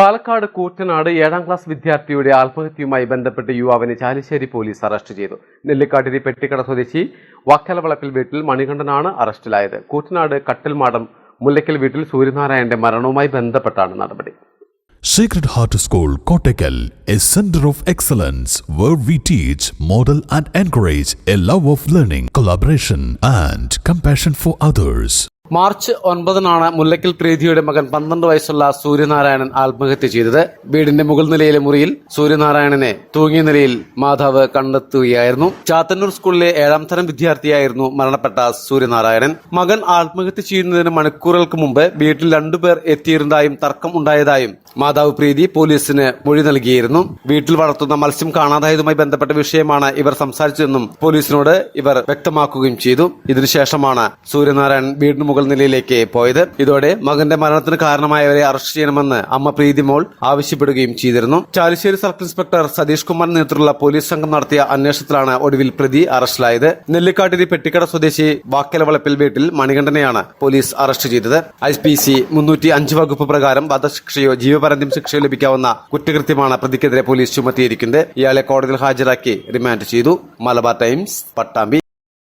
പാലക്കാട് കൂറ്റനാട് ഏഴാം ക്ലാസ് വിദ്യാർത്ഥിയുടെ ആത്മഹത്യയുമായി ബന്ധപ്പെട്ട് യുവാവിനെ ചാലിശ്ശേരി പോലീസ് അറസ്റ്റ് ചെയ്തു. നെല്ലിക്കാട്ടിരി പെട്ടിക്കട സ്വദേശി വാക്കലവളപ്പിൽ വീട്ടിൽ മണികണ്ഠനാണ് അറസ്റ്റിലായത്. കൂറ്റനാട് കട്ടിൽമാടം മുല്ലയ്ക്കൽ വീട്ടിൽ സൂര്യനാരായണന്റെ മരണവുമായി ബന്ധപ്പെട്ടാണ് നടപടി. Secret heart school Kottakkal a centre of excellence where we teach, model, and encourage a love of learning, collaboration, and compassion for others. March ഒൻപതിനാണ് Mullakkal പ്രീതിയുടെ മകൻ പന്ത്രണ്ട് വയസ്സുള്ള സൂര്യനാരായണൻ ആത്മഹത്യ ചെയ്തത്. വീടിന്റെ മുകൾ നിലയിലെ മുറിയിൽ സൂര്യനാരായണനെ തൂങ്ങിയ നിലയിൽ മാതാവ് കണ്ടെത്തുകയായിരുന്നു. ചാത്തന്നൂർ സ്കൂളിലെ ഏഴാം തരം വിദ്യാർത്ഥിയായിരുന്നു മരണപ്പെട്ട സൂര്യനാരായണൻ. മകൻ ആത്മഹത്യ ചെയ്യുന്നതിന് മണിക്കൂറുകൾക്ക് മുമ്പ് വീട്ടിൽ രണ്ടുപേർ എത്തിയിരുന്നതായും തർക്കം ഉണ്ടായതായും മാതാവ് പ്രീതി പോലീസിന് മൊഴി നൽകിയിരുന്നു. വീട്ടിൽ വളർത്തുന്ന മത്സ്യം കാണാതായതുമായി ബന്ധപ്പെട്ട വിഷയമാണ് ഇവർ സംസാരിച്ചതെന്നും പോലീസിനോട് ഇവർ വ്യക്തമാക്കുകയും ചെയ്തു. ഇതിനുശേഷമാണ് സൂര്യനാരായണൻ വീടിന് മുകൾ നിലയിലേക്ക് പോയത്. ഇതോടെ മകന്റെ മരണത്തിന് കാരണമായവരെ അറസ്റ്റ് ചെയ്യണമെന്ന് അമ്മ പ്രീതി മോൾ ആവശ്യപ്പെടുകയും ചെയ്തിരുന്നു. ചാലിശ്ശേരി സർക്കിൾ ഇൻസ്പെക്ടർ സതീഷ് കുമാർ നേതൃത്വത്തിലുള്ള പോലീസ് സംഘം നടത്തിയ അന്വേഷണത്തിലാണ് ഒടുവിൽ പ്രതി അറസ്റ്റിലായത്. നെല്ലിക്കാട്ടിരി പെട്ടിക്കട സ്വദേശി വാക്കലവളപ്പിൽ വീട്ടിൽ മണികണ്ഠനെയാണ് പോലീസ് അറസ്റ്റ് ചെയ്തത്. ഐ പി സി മുന്നൂറ്റി അഞ്ച് വകുപ്പ് പ്രകാരം വധശിക്ഷയോ ജീവപര്യന്തം ശിക്ഷയോ ലഭിക്കാവുന്ന കുറ്റകൃത്യമാണ് പ്രതിക്കെതിരെ പോലീസ് ചുമത്തിയിരിക്കുന്നത്. ഇയാളെ കോടതിയിൽ ഹാജരാക്കി റിമാൻഡ് ചെയ്തു. മലബാർ ടൈംസ് പട്ടാമ്പി.